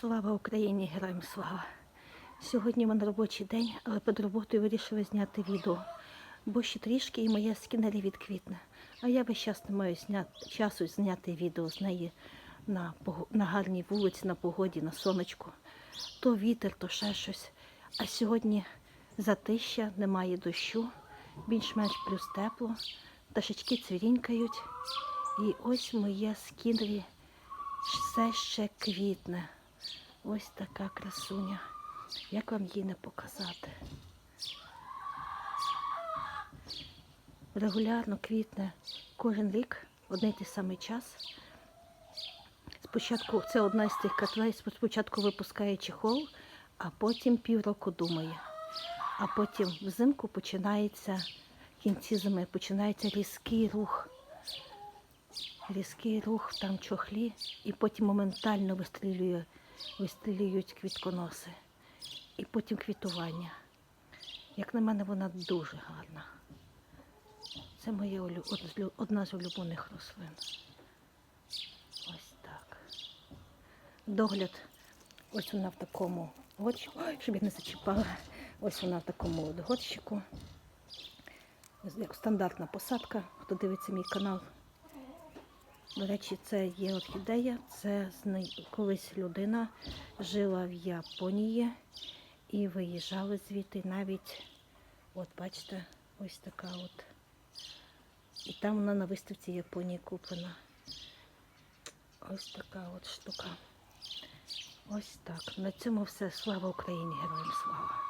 Слава Україні, героям слава! Сьогодні в мене робочий день, але під роботою вирішила зняти відео. Бо ще трішки і моя скінері відквітне. А я весь час не маю зняти, часу зняти відео з неї на, на гарній вулиці, на погоді, на сонечку. То вітер, то ще щось. А сьогодні затища, немає дощу, більш-менш плюс тепло, пташечки цвірінькають. І ось моє скінері все ще квітне. Ось така красуня. Як вам її не показати? Регулярно квітне кожен рік, один той самий час. Спочатку це одна з тих котлей, спочатку випускає чехол, а потім півроку думає. А потім взимку починається, кінці зими починається різкий рух різкий рух там чохлі, і потім моментально вистрілює, вистрілюють квітконоси. І потім квітування. Як на мене, вона дуже гарна. Це моя одна з улюблених рослин. Ось так. Догляд. Ось вона в такому горщику. Щоб я не зачіпала. Ось вона в такому от горщику. Як стандартна посадка. Хто дивиться мій канал, до речі, це є орхідея. Це колись людина жила в Японії і виїжджали звідти навіть, от бачите, ось така от. І там вона на виставці Японії куплена. Ось така от штука. Ось так. На цьому все. Слава Україні, героям слава.